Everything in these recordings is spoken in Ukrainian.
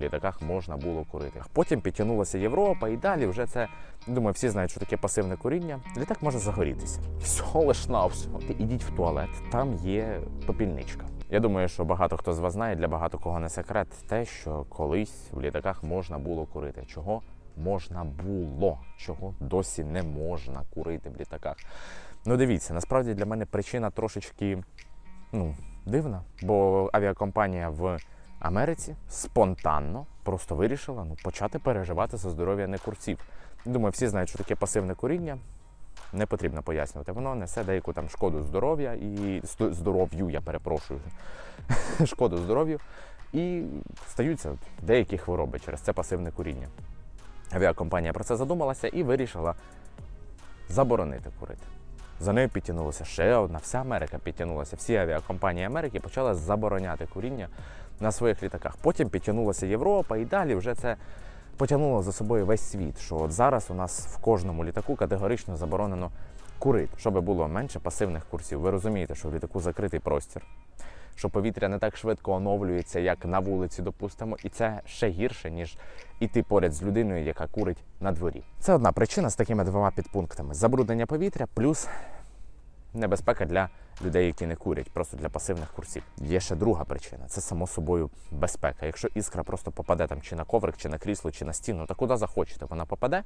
літаках можна було курити. Потім підтягнулася Європа і далі вже це. Думаю, всі знають, що таке пасивне куріння. Літак може загорітися. Всього лиш на всього. Ідіть в туалет, там є попільничка. Я думаю, що багато хто з вас знає, для багато кого не секрет те, що колись в літаках можна було курити. Чого можна було, чого досі не можна курити в літаках. Ну дивіться, насправді для мене причина трошечки ну, дивна, бо авіакомпанія в Америці спонтанно просто вирішила ну, почати переживати за здоров'я некурців. Думаю, всі знають, що таке пасивне куріння. Не потрібно пояснювати. Воно несе деяку там шкоду здоров'я і здоров'ю, я перепрошую, шкоду здоров'ю. І стаються деякі хвороби через це пасивне куріння. Авіакомпанія про це задумалася і вирішила заборонити курити. За нею підтягнулася ще одна, вся Америка підтягнулася. Всі авіакомпанії Америки почали забороняти куріння на своїх літаках. Потім підтягнулася Європа, і далі вже це потягнуло за собою весь світ. Що от зараз у нас в кожному літаку категорично заборонено курити, щоб було менше пасивних курсів. Ви розумієте, що в літаку закритий простір, що повітря не так швидко оновлюється, як на вулиці, допустимо, і це ще гірше, ніж іти поряд з людиною, яка курить на дворі. Це одна причина з такими двома підпунктами: забруднення повітря плюс небезпека для людей, які не курять, просто для пасивних курсів. Є ще друга причина це само собою безпека. Якщо іскра просто попаде там чи на коврик, чи на крісло, чи на стіну, то куди захочете, вона попаде.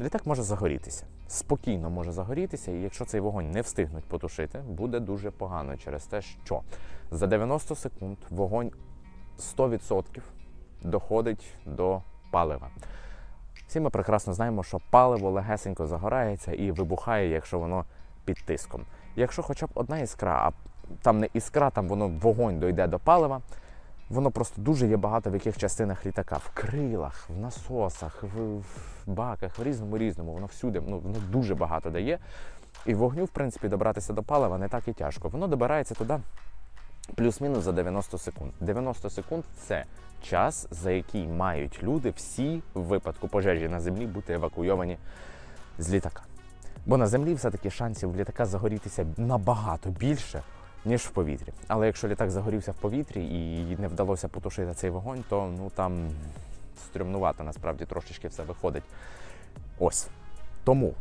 Літак може загорітися. Спокійно може загорітися, і якщо цей вогонь не встигнуть потушити, буде дуже погано через те, що за 90 секунд вогонь 100% доходить до палива. Всі ми прекрасно знаємо, що паливо легесенько загорається і вибухає, якщо воно під тиском. Якщо хоча б одна іскра, а там не іскра, там воно вогонь дойде до палива, воно просто дуже є багато в яких частинах літака. В крилах, в насосах, в, в баках, в різному різному, воно всюди, ну, воно дуже багато дає. І вогню, в принципі, добратися до палива не так і тяжко. Воно добирається туди плюс-мінус за 90 секунд. 90 секунд це час, за який мають люди всі в випадку пожежі на землі бути евакуйовані з літака. Бо на землі все-таки шансів літака загорітися набагато більше, ніж в повітрі. Але якщо літак загорівся в повітрі і не вдалося потушити цей вогонь, то ну там стрімнувато насправді трошечки все виходить. Ось. Тому,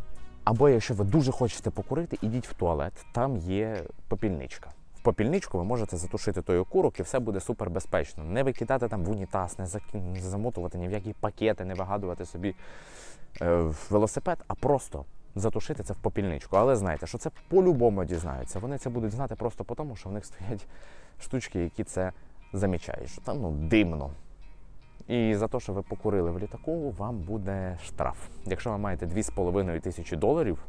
або якщо ви дуже хочете покурити, ідіть в туалет, там є попільничка. В попільничку ви можете затушити той окурок і все буде супер безпечно. Не викидати там в унітаз, не заки- не замотувати ні в які пакети, не вигадувати собі е, велосипед, а просто затушити це в попільничку. Але знайте, що це по-любому дізнаються. Вони це будуть знати просто по тому, що в них стоять штучки, які це замічають, що там ну, димно. І за те, що ви покурили в літаку, вам буде штраф. Якщо ви маєте 2,5 тисячі доларів,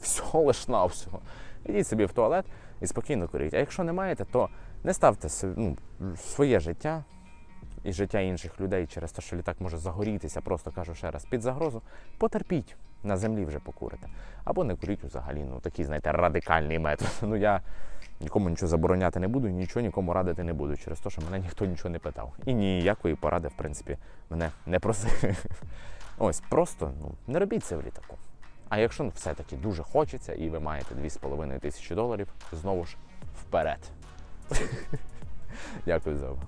всього лиш на всього. Ідіть собі в туалет і спокійно куріть. А якщо не маєте, то не ставте ну, своє життя і життя інших людей через те, що літак може загорітися, просто кажу ще раз, під загрозу. Потерпіть, на землі вже покурите. Або не куріть взагалі. Ну такий, знаєте, радикальний метод. Ну я нікому нічого забороняти не буду, нічого нікому радити не буду, через те, що мене ніхто нічого не питав. І ніякої поради, в принципі, мене не просили. Ось, просто ну, не робіть це в літаку. А якщо все-таки дуже хочеться і ви маєте 2,5 тисячі доларів, знову ж вперед. Дякую за увагу.